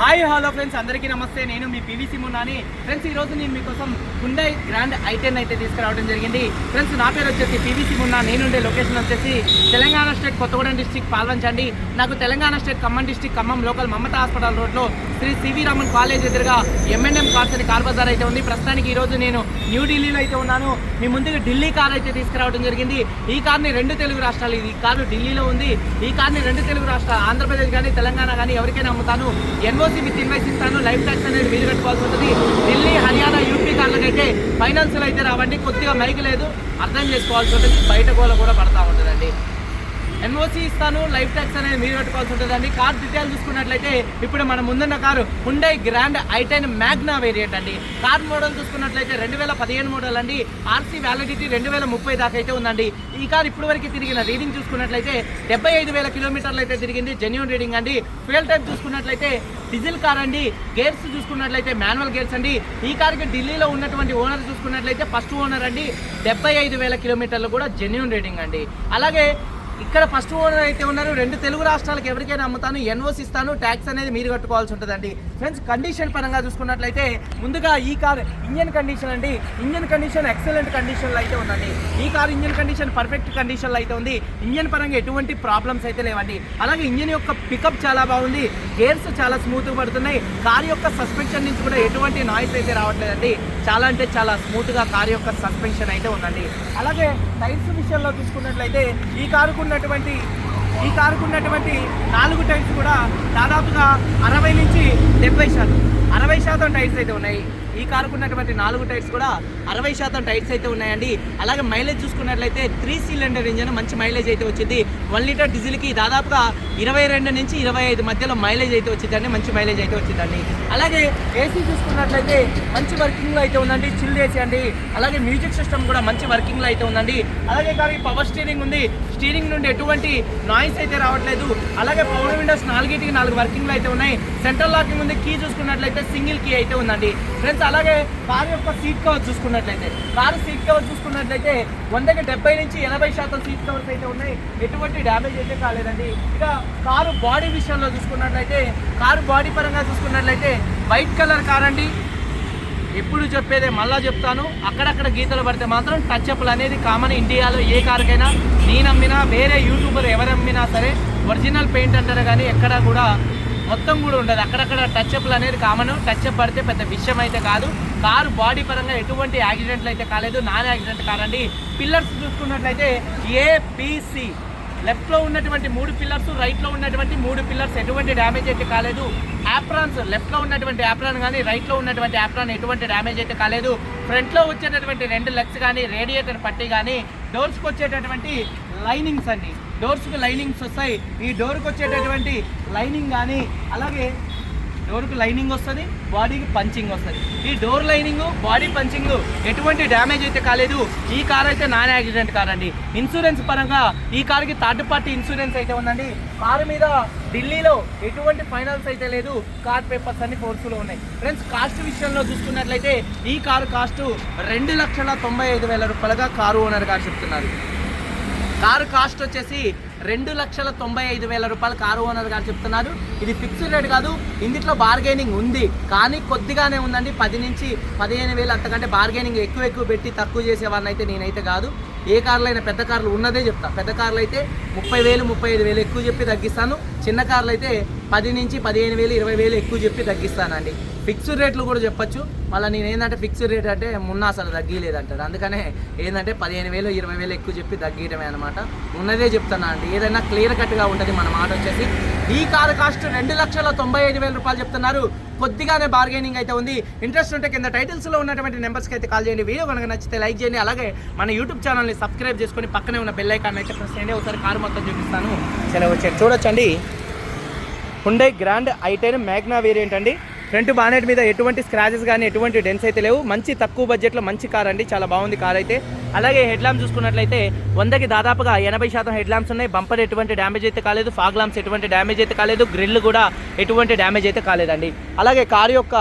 Hi hello friends అందరికీ నమస్తే. నేను మీ పీవీసీ మున్నాని. ఫ్రెండ్స్ ఈ రోజు నేను మీకోసం హుండై గ్రాండ్ ఐటెన్ అయితే తీసుకురావడం జరిగింది. ఫ్రెండ్స్ నా పేరు వచ్చేసి పీవీసీ మున్నా. నేనుండే లొకేషన్ వచ్చేసి తెలంగాణ స్టేట్ కొత్తగూడెం డిస్టిక్ పాల్వంచండి నాకు Telangana state Khammam district Khammam local Mamata hospital రోడ్లో శ్రీ సివి రామన్ కాలేజ్ ఎదురుగా ఎంఎన్ఎం కార్స్ అని కార్ బజార్ అయితే ఉంది. ప్రస్తుతానికి ఈరోజు నేను న్యూఢిల్లీలో అయితే ఉన్నాను. మీ ముందుకు ఢిల్లీ కార్ అయితే తీసుకురావడం జరిగింది. ఈ కార్ని రెండు తెలుగు రాష్ట్రాలు ఇది ఈ కారు ఢిల్లీలో ఉంది. ఈ కార్ని రెండు తెలుగు రాష్ట్రాలు ఆంధ్రప్రదేశ్ కానీ తెలంగాణ కానీ ఎవరికైనా అమ్ముతాను. ఎన్ఓసి విత్ ఇన్వెస్ట్ ఇస్తాను లైఫ్ ట్యాక్స్ అనేది మీరు కట్టుకోవాల్సి ఉంటుంది. ఢిల్లీ హర్యానా యూపీ కార్లకైతే ఫైనాన్షియల్ అయితే రావండి కొద్దిగా మైకి లేదు అర్థం చేసుకోవాల్సి ఉంటుంది బయట గోల కూడా పడతా ఉంటుందండి. ఎన్ఓసి ఇస్తాను లైఫ్ ట్యాక్స్ అనేది మీరు కట్టుకోవాల్సి ఉంటుందండి. కార్ డీటెయిల్ చూసుకున్నట్లయితే ఇప్పుడు మన ముందున్న car Hyundai grand i ten Magna variant అండి. కార్ మోడల్ చూసుకున్నట్లయితే రెండు వేల పదిహేను మోడల్ అండి. ఆర్సీ వ్యాలిడిటీ రెండు వేల ముప్పై దాకా అయితే ఉందండి. ఈ కార్ ఇప్పుడు వరకు తిరిగిన రీడింగ్ చూసుకున్నట్లయితే డెబ్బై ఐదు వేల కిలోమీటర్లు అయితే తిరిగింది. జెన్యున్ రీడింగ్ అండి. ఫ్యూల్ టైప్ చూసుకున్నట్లయితే డీజిల్ కార్ అండి. గేర్స్ చూసుకున్నట్లయితే మాన్యువల్ గేర్స్ అండి. ఈ కార్కి ఢిల్లీలో ఉన్నటువంటి ఓనర్ చూసుకున్నట్లయితే ఫస్ట్ ఓనర్ అండి. డెబ్బై ఐదు వేల కిలోమీటర్లు కూడా జెన్యున్ రీడింగ్ అండి. అలాగే ఇక్కడ ఫస్ట్ ఓనర్ అయితే ఉన్నారు. రెండు తెలుగు రాష్ట్రాలకు ఎవరికైనా అమ్ముతాను ఎన్ఓసి ఇస్తాను ట్యాక్స్ అనేది మీరు కట్టుకోవాల్సి ఉంటుందండి. ఫ్రెండ్స్ కండిషన్ పరంగా చూసుకున్నట్లయితే ముందుగా ఈ కార్ ఇంజన్ కండిషన్ అండి. ఇంజన్ కండిషన్ ఎక్సలెంట్ కండిషన్లో అయితే ఉందండి. ఈ కార్ ఇంజన్ కండిషన్ పర్ఫెక్ట్ కండిషన్లో అయితే ఉంది. ఇంజన్ పరంగా ఎటువంటి ప్రాబ్లమ్స్ అయితే లేవండి. అలాగే ఇంజన్ యొక్క పికప్ చాలా బాగుంది. గేర్స్ చాలా స్మూత్గా పడుతున్నాయి. కార్ యొక్క సస్పెన్షన్ నుంచి కూడా ఎటువంటి నాయిస్ అయితే రావట్లేదండి. చాలా అంటే చాలా స్మూత్గా కార్ యొక్క సస్పెన్షన్ అయితే ఉందండి. అలాగే టైర్స్ విషయంలో చూసుకున్నట్లయితే ఈ కారుకు ఉన్నటువంటి ఈ కారుకు ఉన్నటువంటి నాలుగు టైర్స్ కూడా దాదాపుగా అరవై నుంచి డెబ్బై శాతం అరవై శాతం టైర్స్ అయితే ఉన్నాయి. ఈ కారుకు ఉన్నటువంటి నాలుగు టైర్స్ కూడా అరవై శాతం టైర్స్ అయితే ఉన్నాయండి. అలాగే మైలేజ్ చూసుకున్నట్లయితే త్రీ సిలిండర్ ఇంజన్ మంచి మైలేజ్ అయితే వచ్చింది. వన్ లీటర్ డీజిల్కి దాదాపుగా ఇరవై రెండు నుంచి ఇరవై ఐదు మధ్యలో మైలేజ్ అయితే వచ్చిందండి. మంచి మైలేజ్ అయితే వచ్చిందండి. అలాగే ఏసీ చూసుకున్నట్లయితే మంచి వర్కింగ్లో అయితే ఉందండి. చిల్డ్ ఏసీ అండి. అలాగే మ్యూజిక్ సిస్టమ్ కూడా మంచి వర్కింగ్లో అయితే ఉందండి. అలాగే కానీ పవర్ స్టీరింగ్ ఉంది. స్టీరింగ్ నుండి ఎటువంటి నాయిస్ అయితే రావట్లేదు. అలాగే పవర్ విండోస్ నాలుగిటికి నాలుగు వర్కింగ్లు అయితే ఉన్నాయి. సెంట్రల్ లాకింగ్ ఉంది. కీ చూసుకున్నట్లయితే సింగిల్ కీ అయితే ఉందండి. ఫ్రెండ్స్ అలాగే కారు యొక్క సీట్ కవర్ చూసుకున్నట్లయితే కారు సీట్ కవర్ చూసుకున్నట్లయితే వందకి డెబ్బై నుంచి ఎనభై శాతం సీట్ కవర్స్ అయితే ఉన్నాయి. ఎటువంటి డ్యామేజ్ అయితే కాలేదండి. ఇక కారు బాడీ విషయంలో చూసుకున్నట్లయితే కారు బాడీ పరంగా చూసుకున్నట్లయితే వైట్ కలర్ కార్ అండి. ఎప్పుడు చెప్పేదే మళ్ళా చెప్తాను. అక్కడక్కడ గీతలు పడితే మాత్రం టచ్ అప్లు అనేది కామన్ ఇండియాలో ఏ కారుకైనా. నేను అమ్మినా వేరే యూట్యూబర్ ఎవరు అమ్మినా సరే ఒరిజినల్ పెయింట్ అంటారు కానీ ఎక్కడ కూడా మొత్తం కూడా ఉండదు. అక్కడక్కడ టచ్అప్లు అనేది కామన్ టచ్ అప్ పడితే పెద్ద విషయం అయితే కాదు. కారు బాడీ పరంగా ఎటువంటి యాక్సిడెంట్లు అయితే కాలేదు. నాన్ యాక్సిడెంట్ కారండి పిల్లర్స్ చూసుకున్నట్లయితే ఏబిసి లెఫ్ట్లో ఉన్నటువంటి మూడు పిల్లర్స్ రైట్లో ఉన్నటువంటి మూడు పిల్లర్స్ ఎటువంటి డ్యామేజ్ అయితే కాలేదు. యాప్రాన్స్ లెఫ్ట్లో ఉన్నటువంటి యాప్రాన్ కానీ రైట్లో ఉన్నటువంటి యాప్రాన్ ఎటువంటి డ్యామేజ్ అయితే కాలేదు. ఫ్రంట్లో వచ్చేటటువంటి రెండు లెగ్స్ కానీ రేడియేటర్ పట్టి కానీ డోర్స్కి వచ్చేటటువంటి లైనింగ్స్ అండి. డోర్స్కి లైనింగ్స్ వస్తాయి. ఈ డోర్కి వచ్చేటటువంటి లైనింగ్ కానీ అలాగే డోర్కి లైనింగ్ వస్తుంది బాడీకి పంచింగ్ వస్తుంది. ఈ డోర్ లైనింగ్ బాడీ పంచింగ్ ఎటువంటి డ్యామేజ్ అయితే కాలేదు. ఈ కార్ అయితే నాన్ యాక్సిడెంట్ కార్ అండి. ఇన్సూరెన్స్ పరంగా ఈ కార్కి థర్డ్ పార్టీ ఇన్సూరెన్స్ అయితే ఉందండి. కారు మీద ఢిల్లీలో ఎటువంటి ఫైనాన్స్ అయితే లేదు. కార్ పేపర్స్ అన్ని ఫోర్స్లో ఉన్నాయి. ఫ్రెండ్స్ కాస్ట్ విషయంలో చూసుకున్నట్లయితే ఈ కారు కాస్ట్ రెండు లక్షల తొంభై ఐదు వేల రూపాయలుగా కారు ఓనర్ గారు చెప్తున్నారు. కారు కాస్ట్ వచ్చేసి రెండు లక్షల తొంభై ఐదు వేల రూపాయలు కారు ఓనర్ గారు చెప్తున్నారు. ఇది ఫిక్స్డ్ రేట్ కాదు ఇందులో బార్గెనింగ్ ఉంది. కానీ కొద్దిగానే ఉందండి పది నుంచి పదిహేను వేలు అంతకంటే బార్గెనింగ్ ఎక్కువ ఎక్కువ పెట్టి తక్కువ చేసేవాడిని అయితే నేనైతే కాదు. ఏ కార్లు అయినా పెద్ద కార్లు ఉన్నదే చెప్తా. పెద్ద కార్లు అయితే ముప్పై వేలు ముప్పై ఐదు వేలు ఎక్కువ చెప్పి తగ్గిస్తాను. చిన్న కార్లు అయితే పది నుంచి పదిహేను వేలు ఇరవై వేలు ఎక్కువ చెప్పి తగ్గిస్తానండి. ఫిక్స్డ్ రేట్లు కూడా చెప్పొచ్చు. మళ్ళీ నేను ఏంటంటే ఫిక్స్డ్ రేట్ అంటే మున్నా అసలు తగ్గలేదంటారు అందుకనే ఏంటంటే పదిహేను వేలు ఇరవై వేలు ఎక్కువ చెప్పి తగ్గియటమే అనమాట ఉన్నదే చెప్తున్నా అండి. ఏదైనా క్లియర్ కట్గా ఉంటుంది మన మాట వచ్చేసి. ఈ కారు కాస్ట్ రెండు లక్షల తొంభై ఐదు వేల రూపాయలు చెప్తున్నారు. కొద్దిగానే బార్గెనింగ్ అయితే ఉంది. ఇంట్రెస్ట్ ఉంటే కింద టైటిల్స్లో ఉన్నటువంటి నెంబర్స్కి అయితే కాల్ చేయండి. వీడియో కనుక నచ్చితే లైక్ చేయండి. అలాగే మన యూట్యూబ్ ఛానల్ని సబ్స్క్రైబ్ చేసుకొని పక్కనే ఉన్న బెల్ ఐకాన్ అయితే ప్రెస్ చేయండి. ఒకసారి కారు మొత్తం చూపిస్తాను. సెలవు వచ్చాడు చూడొచ్చండి. Hyundai grand i ten Magna variant అండి. ఫ్రంట్ బానెట్ మీద ఎటువంటి స్క్రాచెస్ కానీ ఎటువంటి డెన్స్ అయితే లేవు. మంచి తక్కువ బడ్జెట్లో మంచి కార్ అండి. చాలా బాగుంది కార్ అయితే. అలాగే హెడ్ ల్యాంప్ చూసుకున్నట్లయితే వందకి దాదాపుగా ఎనభై శాతం హెడ్ ల్యాంప్స్ ఉన్నాయి. బంపర్ ఎటువంటి డ్యామేజ్ అయితే కాలేదు. ఫాగ్ ల్యాంప్స్ ఎటువంటి డ్యామేజ్ అయితే కాలేదు. గ్రిల్ కూడా ఎటువంటి డ్యామేజ్ అయితే కాలేదండి. అలాగే కారు యొక్క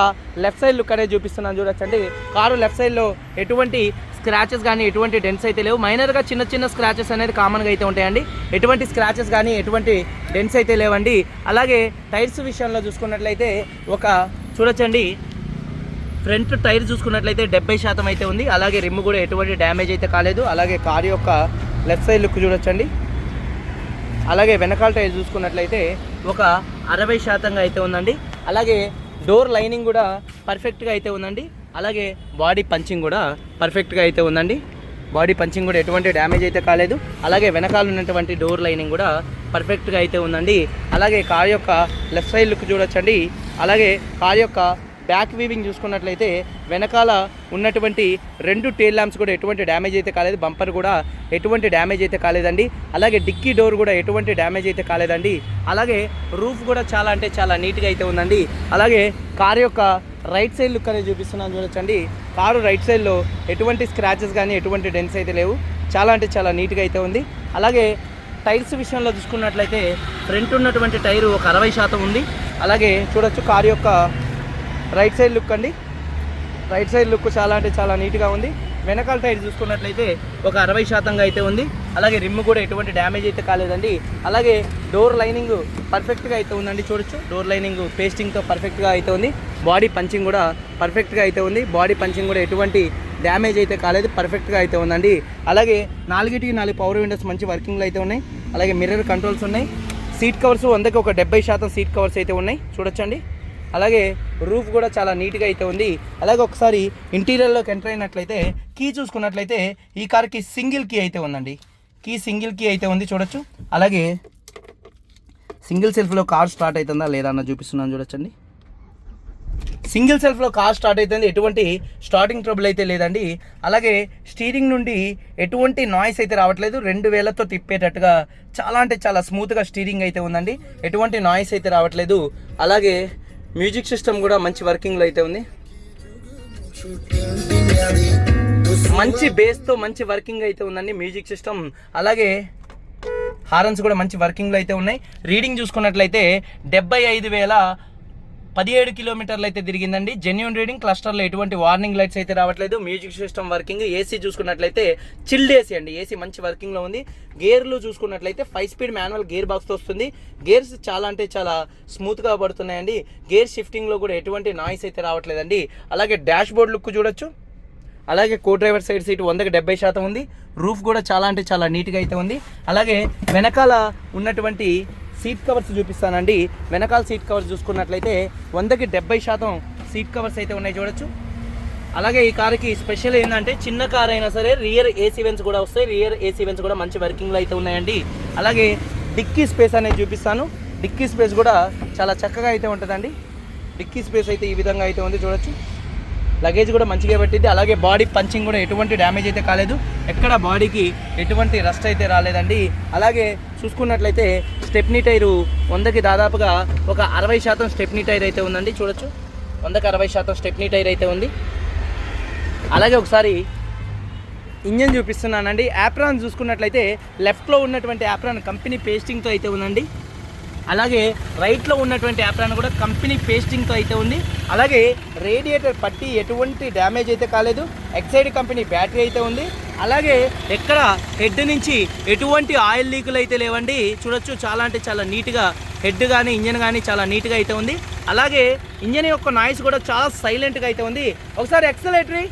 లెఫ్ట్ సైడ్ లుక్ అనేది చూపిస్తున్నాను చూడొచ్చండి. కారు లెఫ్ట్ సైడ్లో ఎటువంటి స్క్రాచెస్ కానీ ఎటువంటి డెన్స్ అయితే లేవు. మైనర్గా చిన్న చిన్న స్క్రాచెస్ అనేది కామన్గా అయితే ఉంటాయండి. ఎటువంటి స్క్రాచెస్ కానీ ఎటువంటి డెన్స్ అయితే లేవండి. అలాగే టైర్స్ విషయంలో చూసుకున్నట్లయితే ఒక చూడొచ్చండి. ఫ్రంట్ టైర్ చూసుకున్నట్లయితే డెబ్బై శాతం అయితే ఉంది. అలాగే రిమ్ కూడా ఎటువంటి డ్యామేజ్ అయితే కాలేదు. అలాగే కార్ యొక్క లెఫ్ట్ సైడ్ లుక్ చూడొచ్చండి. అలాగే వెనకాల టైర్ చూసుకున్నట్లయితే ఒక అరవై శాతంగా అయితే ఉందండి. అలాగే డోర్ లైనింగ్ కూడా పర్ఫెక్ట్గా అయితే ఉందండి. అలాగే బాడీ పంచింగ్ కూడా పర్ఫెక్ట్గా అయితే ఉందండి. బాడీ పంచింగ్ కూడా ఎటువంటి డ్యామేజ్ అయితే కాలేదు. అలాగే వెనకాల ఉన్నటువంటి డోర్ లైనింగ్ కూడా పర్ఫెక్ట్గా అయితే ఉందండి. అలాగే కార్ యొక్క లెఫ్ట్ సైడ్ లుక్ చూడొచ్చండి. అలాగే కార్ యొక్క బ్యాక్ వీవింగ్ చూసుకున్నట్లయితే వెనకాల ఉన్నటువంటి రెండు టేల్ ల్యాంప్స్ కూడా ఎటువంటి డ్యామేజ్ అయితే కాలేదు. బంపర్ కూడా ఎటువంటి డ్యామేజ్ అయితే కాలేదండి. అలాగే డిక్కీ డోర్ కూడా ఎటువంటి డ్యామేజ్ అయితే కాలేదండి. అలాగే రూఫ్ కూడా చాలా అంటే చాలా నీట్గా అయితే ఉందండి. అలాగే కార్ యొక్క రైట్ సైడ్ లుక్ అనేది చూపిస్తున్నాను చూడొచ్చండి. కారు రైట్ సైడ్లో ఎటువంటి స్క్రాచెస్ కానీ ఎటువంటి డెన్స్ అయితే లేవు. చాలా అంటే చాలా నీట్గా అయితే ఉంది. అలాగే టైర్స్ విషయంలో చూసుకున్నట్లయితే ఫ్రంట్ ఉన్నటువంటి టైరు ఒక అరవై శాతం ఉంది. అలాగే చూడొచ్చు కారు యొక్క రైట్ సైడ్ లుక్ అండి. రైట్ సైడ్ లుక్ చాలా అంటే చాలా నీట్గా ఉంది. వెనకాల టైర్ చూసుకున్నట్లయితే ఒక అరవై శాతంగా అయితే ఉంది. అలాగే రిమ్ కూడా ఎటువంటి డ్యామేజ్ అయితే కాలేదండి. అలాగే డోర్ లైనింగ్ పర్ఫెక్ట్గా అయితే ఉందండి చూడొచ్చు. డోర్ లైనింగ్ పేస్టింగ్తో పర్ఫెక్ట్గా అయితే ఉంది. బాడీ పంచింగ్ కూడా పర్ఫెక్ట్గా అయితే ఉంది. బాడీ పంచింగ్ కూడా ఎటువంటి డ్యామేజ్ అయితే కాలేదు. పర్ఫెక్ట్గా అయితే ఉందండి. అలాగే నాలుగిటికి నాలుగు పవర్ విండోస్ మంచి వర్కింగ్లో అయితే ఉన్నాయి. అలాగే మిర్రర్ కంట్రోల్స్ ఉన్నాయి. సీట్ కవర్స్ వందకి ఒక డెబ్బై శాతం సీట్ కవర్స్ అయితే ఉన్నాయి. చూడొచ్చండి. అలాగే రూఫ్ కూడా చాలా నీట్గా అయితే ఉంది. అలాగే ఒకసారి ఇంటీరియర్లోకి ఎంటర్ అయినట్లయితే కీ చూసుకున్నట్లయితే ఈ కార్కి సింగిల్ కీ అయితే ఉందండి. కీ సింగిల్ కీ అయితే ఉంది చూడొచ్చు. అలాగే సింగిల్ సెల్ఫ్లో కార్ స్టార్ట్ అవుతుందా లేదా అన్న చూపిస్తున్నాను చూడొచ్చండి. సింగిల్ సెల్ఫ్లో కార్ స్టార్ట్ అవుతుంది ఎటువంటి స్టార్టింగ్ ట్రబుల్ అయితే లేదండి. అలాగే స్టీరింగ్ నుండి ఎటువంటి నాయిస్ అయితే రావట్లేదు. రెండు వేలతో తిప్పేటట్టుగా చాలా అంటే చాలా స్మూత్గా స్టీరింగ్ అయితే ఉందండి. ఎటువంటి నాయిస్ అయితే రావట్లేదు. అలాగే మ్యూజిక్ సిస్టమ్ కూడా మంచి వర్కింగ్లో అయితే ఉంది. మంచి బేస్తో మంచి వర్కింగ్ అయితే ఉందండి మ్యూజిక్ సిస్టమ్. అలాగే హారన్స్ కూడా మంచి వర్కింగ్లో అయితే ఉన్నాయి. రీడింగ్ చూసుకున్నట్లయితే డెబ్బై ఐదు వేల పదిహేడు కిలోమీటర్లు అయితే తిరిగిందండి. జెన్యున్ రీడింగ్ క్లస్టర్లో ఎటువంటి వార్నింగ్ లైట్స్ అయితే రావట్లేదు. మ్యూజిక్ సిస్టమ్ వర్కింగ్ ఏసీ చూసుకున్నట్లయితే చిల్డ్ ఏసీ అండి. ఏసీ మంచి వర్కింగ్లో ఉంది. గేర్లు చూసుకున్నట్లయితే ఫైవ్ స్పీడ్ మాన్యువల్ గేర్ బాక్స్తో వస్తుంది. గేర్స్ చాలా అంటే చాలా స్మూత్గా పడుతున్నాయండి. గేర్ షిఫ్టింగ్లో కూడా ఎటువంటి నాయిస్ అయితే రావట్లేదండి. అలాగే డాష్ బోర్డ్ లుక్ చూడొచ్చు. అలాగే కో డ్రైవర్ సైడ్ సీట్ వందకి డెబ్బై శాతం ఉంది. రూఫ్ కూడా చాలా అంటే చాలా నీట్గా అయితే ఉంది. అలాగే వెనకాల ఉన్నటువంటి సీట్ కవర్స్ చూపిస్తానండి. వెనకాల సీట్ కవర్స్ చూసుకున్నట్లయితే వందకి డెబ్బై శాతం సీట్ కవర్స్ అయితే ఉన్నాయి చూడొచ్చు. అలాగే ఈ కారుకి స్పెషల్ ఏంటంటే చిన్న కార్ అయినా సరే రియర్ ఏసీ వెన్స్ కూడా వస్తాయి. రియర్ ఏసీ వెన్స్ కూడా మంచి వర్కింగ్లో అయితే ఉన్నాయండి. అలాగే డిక్కీ స్పేస్ అనేది చూపిస్తాను. డిక్కీ స్పేస్ కూడా చాలా చక్కగా అయితే ఉంటుందండి. డిక్కీ స్పేస్ అయితే ఈ విధంగా అయితే ఉంది చూడొచ్చు. లగేజ్ కూడా మంచిగా పెట్టింది. అలాగే బాడీ పంచింగ్ కూడా ఎటువంటి డ్యామేజ్ అయితే కాలేదు. ఎక్కడ బాడీకి ఎటువంటి రస్ట్ అయితే రాలేదండి. అలాగే చూసుకున్నట్లయితే స్టెప్నీ టైరు వందకి దాదాపుగా ఒక అరవై శాతం స్టెప్నీ టైర్ అయితే ఉందండి చూడొచ్చు. వందకి అరవై శాతం స్టెప్నీ టైర్ అయితే ఉంది. అలాగే ఒకసారి ఇంజన్ చూపిస్తున్నానండి. యాప్రాన్ చూసుకున్నట్లయితే లెఫ్ట్లో ఉన్నటువంటి యాప్రాన్ కంపెనీ పేస్టింగ్తో అయితే ఉందండి. అలాగే రైట్లో ఉన్నటువంటి యాప్రాన్ కూడా కంపెనీ పేస్టింగ్తో అయితే ఉంది. అలాగే రేడియేటర్ పట్టి ఎటువంటి డ్యామేజ్ అయితే కాలేదు. ఎక్సైడ్ కంపెనీ బ్యాటరీ అయితే ఉంది. అలాగే ఎక్కడ హెడ్ నుంచి ఎటువంటి ఆయిల్ లీకులు అయితే లేవండి చూడొచ్చు చాలా అంటే చాలా నీట్గా హెడ్ కానీ ఇంజన్ కానీ చాలా నీట్గా అయితే ఉంది. అలాగే ఇంజన్ యొక్క నాయిస్ కూడా చాలా సైలెంట్గా అయితే ఉంది. ఒకసారి ఎక్సలేటరీ.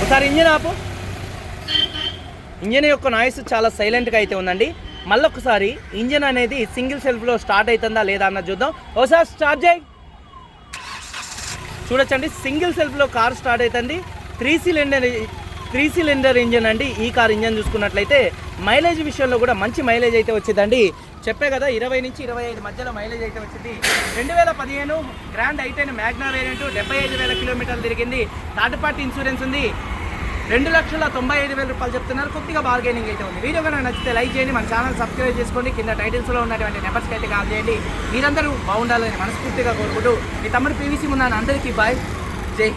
ఒకసారి ఇంజన్ ఆపు. ఇంజన్ యొక్క నాయిస్ చాలా సైలెంట్గా అయితే ఉందండి. మళ్ళొకసారి ఇంజన్ అనేది సింగిల్ సెల్ఫ్లో స్టార్ట్ అవుతుందా లేదా అన్నది చూద్దాం. ఒకసారి స్టార్ట్ చేయి. చూడొచ్చండి. సింగిల్ సెల్ఫ్లో కార్ స్టార్ట్ అవుతుంది three cylinder three cylinder engine అండి. ఈ కార్ ఇంజన్ చూసుకున్నట్లయితే మైలేజ్ విషయంలో కూడా మంచి మైలేజ్ అయితే వచ్చిందండి. చెప్పే కదా ఇరవై నుంచి ఇరవై ఐదు మధ్యలో మైలేజ్ అయితే వచ్చింది. రెండు వేల పదిహేను గ్రాండ్ ఐటెన్ మ్యాగ్నా వేరియంట్ డెబ్బై ఐదు వేల కిలోమీటర్లు తిరిగింది. థర్డ్ పార్టీ ఇన్సూరెన్స్ ఉంది. రెండు లక్షల తొంభై ఐదు వేల రూపాయలు చెప్తున్నారు. కొద్దిగా బార్గెనింగ్ అయితే ఉంది. వీడియో కనుక నచ్చితే లైక్ చేయండి. మన ఛానల్ సబ్స్క్రైబ్ చేసుకోండి. కింద టైటిల్స్లో ఉన్నటువంటి నెంబర్స్కి అయితే కాల్ చేయండి. మీరందరూ బాగుండాలని మనస్ఫూర్తిగా కోరుకుంటూ మీ తమ్ముడు పీవీసీ ఉన్నాను అందరికీ బాయ్ జై